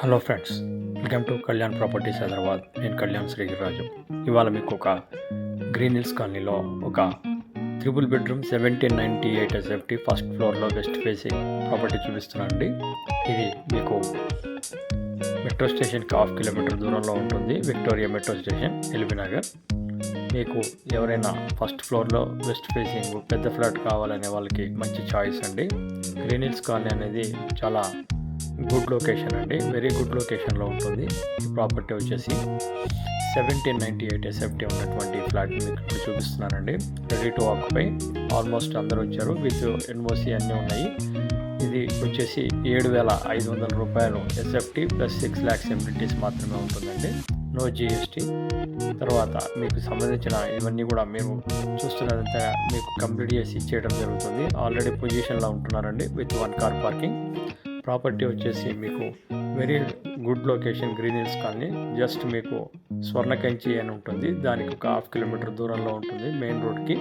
Hello friends welcome to Kalyan properties Hyderabad. నేను కళ్యాణ్ శ్రీరాజు. ఇవాళ మీకు ఒక గ్రీన్ హిల్స్ కాలనీలో ఒక triple bedroom seventeen ninety eight SFT first ఫ్లోర్లో వెస్ట్ ఫేసింగ్ ప్రాపర్టీ చూపిస్తున్నానండి ఇది మీకు మెట్రో స్టేషన్కి హాఫ్ కిలోమీటర్ దూరంలో ఉంటుంది. Victoria metro station LB Nagar. మీకు ఎవరైనా ఫస్ట్ ఫ్లోర్లో వెస్ట్ ఫేసింగ్ పెద్ద ఫ్లాట్ కావాలనే వాళ్ళకి మంచి చాయిస్ అండి. గ్రీన్ హిల్స్ కాలనీ అనేది చాలా గుడ్ లొకేషన్ అండి. వెరీ గుడ్ లొకేషన్లో ఉంటుంది. ఈ ప్రాపర్టీ వచ్చేసి సెవెంటీన్ నైంటీ ఎయిట్ ఎస్ఎఫ్టీ ఉన్నటువంటి ఫ్లాట్ మీకు ఇప్పుడు చూపిస్తున్నానండి. రెడీ టు ఆక్యుపై ఆల్మోస్ట్ అందరూ వచ్చారు. విత్ ఎన్ఓసి అన్నీ ఉన్నాయి. ఇది వచ్చేసి ఏడు వేల ఐదు వందల రూపాయలు SFT plus six lakhs amenities మాత్రమే ఉంటుందండి. నో జిఎస్టీ తర్వాత మీకు సంబంధించిన ఇవన్నీ కూడా మీరు చూస్తున్నదంతా మీకు కంప్లీట్ చేసి ఇచ్చేయడం జరుగుతుంది. ఆల్రెడీ పొజిషన్లో ఉంటున్నారండి. With one car parking property వచ్చేసి మీకు very good location green hills colony. Just మీకు స్వర్ణకంచి అని ఉంటుంది. దానికి ఒక హాఫ్ కిలోమీటర్ దూరంలో ఉంటుంది మెయిన్ రోడ్కి.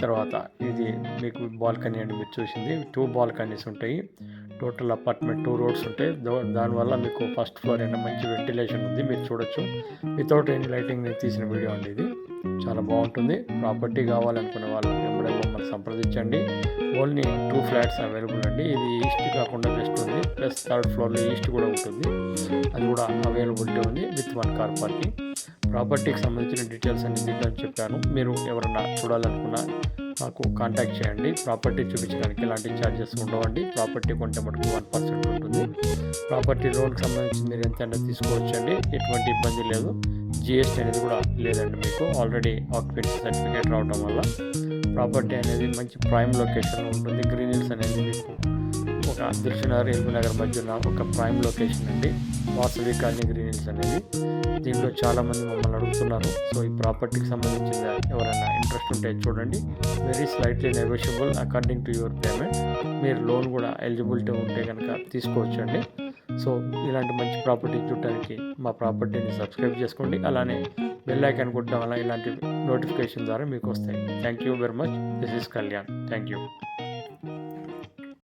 తర్వాత ఇది మీకు బాల్కనీ అండి మీరు చూసింది. టూ బాల్కనీస్ ఉంటాయి. టోటల్ అపార్ట్మెంట్ టూ రోడ్స్ ఉంటాయి. దో- దానివల్ల మీకు ఫస్ట్ ఫ్లోర్ అయినా మంచి వెంటిలేషన్ ఉంది మీరు చూడొచ్చు. వితౌట్ ఎనీ లైటింగ్ నేను తీసిన వీడియో అండి ఇది. చాలా బాగుంటుంది. ప్రాపర్టీ కావాలనుకునే వాళ్ళు మమ్మల్ని సంప్రదించండి. ఓన్లీ టూ ఫ్లాట్స్ అవైలబుల్ అండి. ఇది ఈస్ట్ కాకుండా వెస్ట్ ఉంది. ప్లస్ థర్డ్ ఫ్లోర్లో ఈస్ట్ కూడా ఉంటుంది. అది కూడా అవైలబిలిటీ ఉంది విత్ వన్ కార్ పార్కింగ్. ప్రాపర్టీకి సంబంధించిన డీటెయిల్స్ అన్ని దీంట్లో చెప్పాను. మీరు ఎవరన్నా చూడాలనుకున్నా నాకు కాంటాక్ట్ చేయండి. ప్రాపర్టీ చూపించడానికి ఎలాంటి ఛార్జెస్ ఉండవండి. ప్రాపర్టీ కొంటే మటుకు వన్ పర్సెంట్ ఉంటుంది. ప్రాపర్టీ లోన్కి సంబంధించి మీరు ఎంతైనా తీసుకోవచ్చండి. ఎటువంటి ఇబ్బంది లేదు. జిఎస్టీ అనేది కూడా లేదండి మీకు. ఆల్రెడీ ఆక్యుపెన్సీ సర్టిఫికేట్ రావడం వల్ల. ప్రాపర్టీ అనేది మంచి ప్రైమ్ లొకేషన్లో ఉంటుంది. గ్రీన్ హిల్స్ అనేది మీకు ఒక దిల్షునగర్ ఎల్బీ నగర్ మధ్యన ఒక ప్రైమ్ లొకేషన్ అండి. వాసవి కాలనీ గ్రీన్ హిల్స్ అనేది. దీంట్లో చాలామంది మమ్మల్ని అడుగుతున్నారు. సో ఈ ప్రాపర్టీకి సంబంధించిన ఎవరైనా ఇంట్రెస్ట్ ఉంటే చూడండి. Very slightly negotiable according to your payment మీరు లోన్ కూడా ఎలిజిబిలిటీ ఉంటే కనుక తీసుకోవచ్చండి. సో ఇలాంటి మంచి ప్రాపర్టీ చూడటానికి మా ప్రాపర్టీని సబ్స్క్రైబ్ చేసుకోండి. అలానే బెల్ ఐకాన్ కొట్టడం వల్ల ఇలాంటి నోటిఫికేషన్ ద్వారా మీకు వస్తాయి. Thank you very much this is Kalyan thank you